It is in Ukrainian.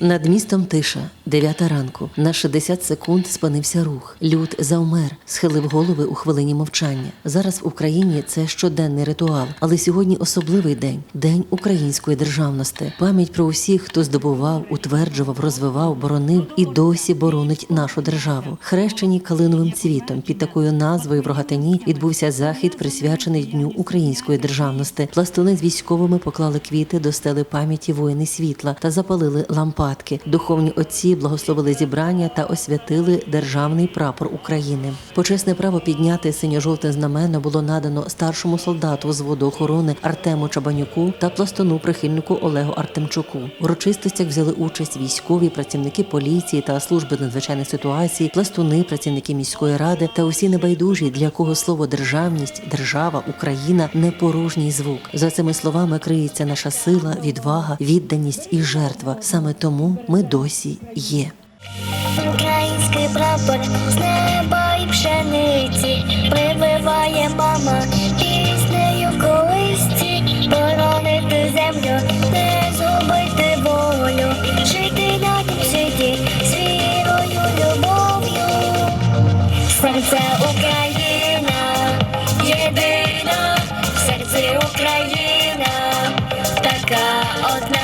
Над містом тиша, дев'ята ранку. На 60 секунд спинився рух. Люд завмер, схилив голови у хвилині мовчання. Зараз в Україні це щоденний ритуал, але сьогодні особливий день день української державності. Пам'ять про усіх, хто здобував, утверджував, розвивав, боронив і досі боронить нашу державу. Хрещені калиновим цвітом під такою назвою в Рогатині відбувся захід, присвячений Дню української державності. Пластуни з військовими поклали квіти до стели пам'яті воїни світла та запалили лампадки. Духовні отці благословили зібрання та освятили державний прапор України. Почесне право підняти синьо-жовте знамено було надано старшому солдату з охорони Артему Чабанюку та пластуну прихильнику Олегу Артемчуку. В урочистостях взяли участь військові, працівники поліції та служби надзвичайних ситуацій, пластуни, працівники міської ради та усі небайдужі, для кого слово державність, держава, Україна не порожній звук. За цими словами криється наша сила, відвага, відданість і жертва. Саме тому ми досі є. Український прапор з неба і пшениці прививає мама піснею колисці, боронити землю, не згубити волю, жити на тім світі з вірою, любов'ю. Серце Україна, єдина, в серці Україна, така одна